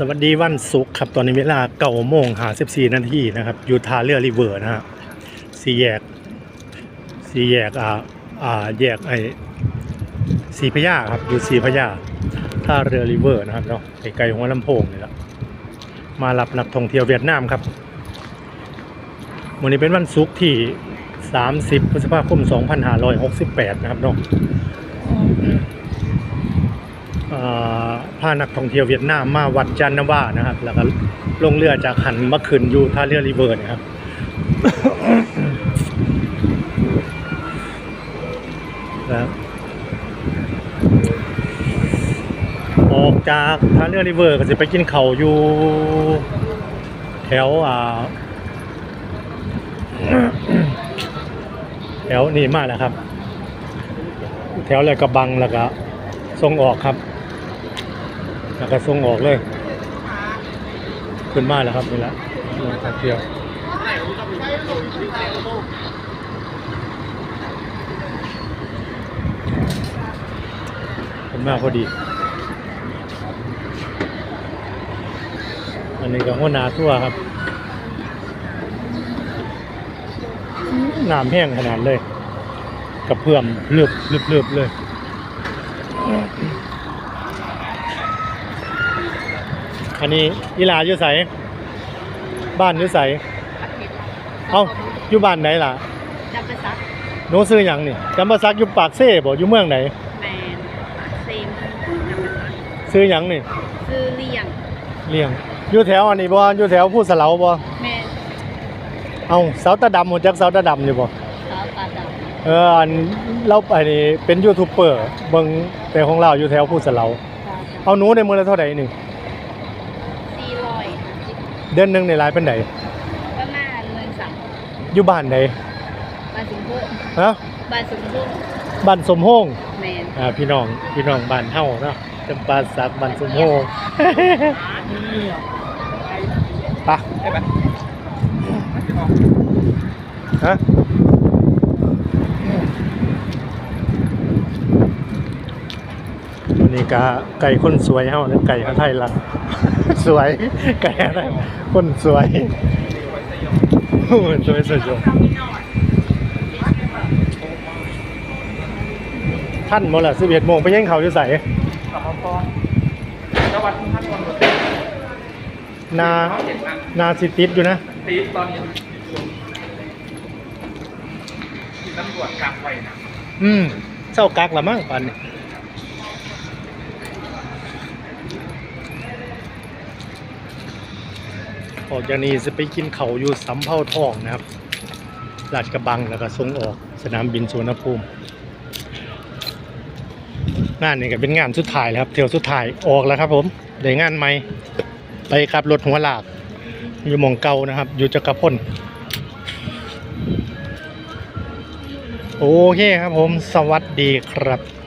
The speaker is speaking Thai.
สวัสดีวันศุกร์ครับตอนนี้เวลาเก้าโมงหาสิบสี่นาทีนะครับ อยู่ท่าเรือริเวอร์นะฮะสี่แยกสี่แยกอ่าอ่าแยกไอ้สีพระยาครับอยู่สีพระยาท่าเรือริเวอร์นะครับเนาะไกลๆหัวลำโพงนี่แหละมารับนักท่องเที่ยวเวียดนามครับวันนี้เป็นวันศุกร์ที่ 30พฤษภาคม 2568 นะครับเนาะ พานักท่องเที่ยวเวียดนามมาวัดจันนาวานะครับ แล้วก็ลงเรือจากหันมาขึ้นอยู่ท่าเรือริเวอร์นะครับแล้วออกจากท่าเรือริเวอร์ก็จะไปกินเขาอยู่แถวอ่าแถวนี่มากนะครับ แถวอะไรกระบังแล้วก็ส่งออกครับ แล้วก็ส่งออกเลย ขึ้นมาแล้วครับนี่แหละลงท่าเที่ยวขึ้นมาพอดี อันนี้ก็หัวหนาทั่วครับน้ำแห้งขนาดเลย กระเพื่อมเลือบเลือบเลือบเลย อันนี้อีหลาอยู่ใสบ้านอยู่ใสเอ้าอยู่บ้านไหนล่ะจำปาสักหนูซื้อหยังนี่จำปาสักอยู่ปากเซ่บ่อยู่เมืองไหนแมนซีมจำปาสักซื้อหยังนี่ซื้อเลี่ยงเลี้ยงอยู่แถวอันนี้บ่อยู่แถวผู้สะเหลาบ่แมนเอ้าเสาตาดำรู้จักเสาตาดำอยู่บ่สาวตาดเอออันเราไปนี่เป็นยูทูบเบอร์เบิ่งแต่ของเราอยู่แถวผู้สะเหลาำตาดเอาหนูในมือละเท่าใดนี่ำสี่ร้อยห้าสิบ เดือนหนึงในรายเป็นไดประมาณเมืองสังอยู่บ้านใดบ้านสุนทรฮะบ้านสุนทรบ้านสมโฮงแมนอ่าพี่น้องพี่น้องบ้านเฮาเนาะจำปาสักบ้านสมโฮงปะฮะ นนี้กาไก่คนสวยเฮาเนี่ยไก่ของไทยละสวยไก่อะไรคนสวยโอ้ยสวยสวยสวยท่านหมดละสิบเอ็ดโมงไปยังเขาอยู่ใส่กับพอจังหวัดท่านวันนานาสิติดอยู่นะตีตอนนี้ตำรวจกักไว้นะอืมเศร้ากักละมั้งปันนี้ ออกจากนี้จะไปกินเขาอยู่สำเภาทองนะครับราชกระบังแล้วก็ส่งออกสนามบินสุวรรณภูมิงานนี้ก็เป็นงานสุดท้ายแล้วครับเที่ยวสุดท้ายออกแล้วครับ ผมได้งานใหม่ไปขับรถหัวหลาก อยู่มองเก่านะครับ อยู่จักรพลโอเคครับผม สวัสดีครับ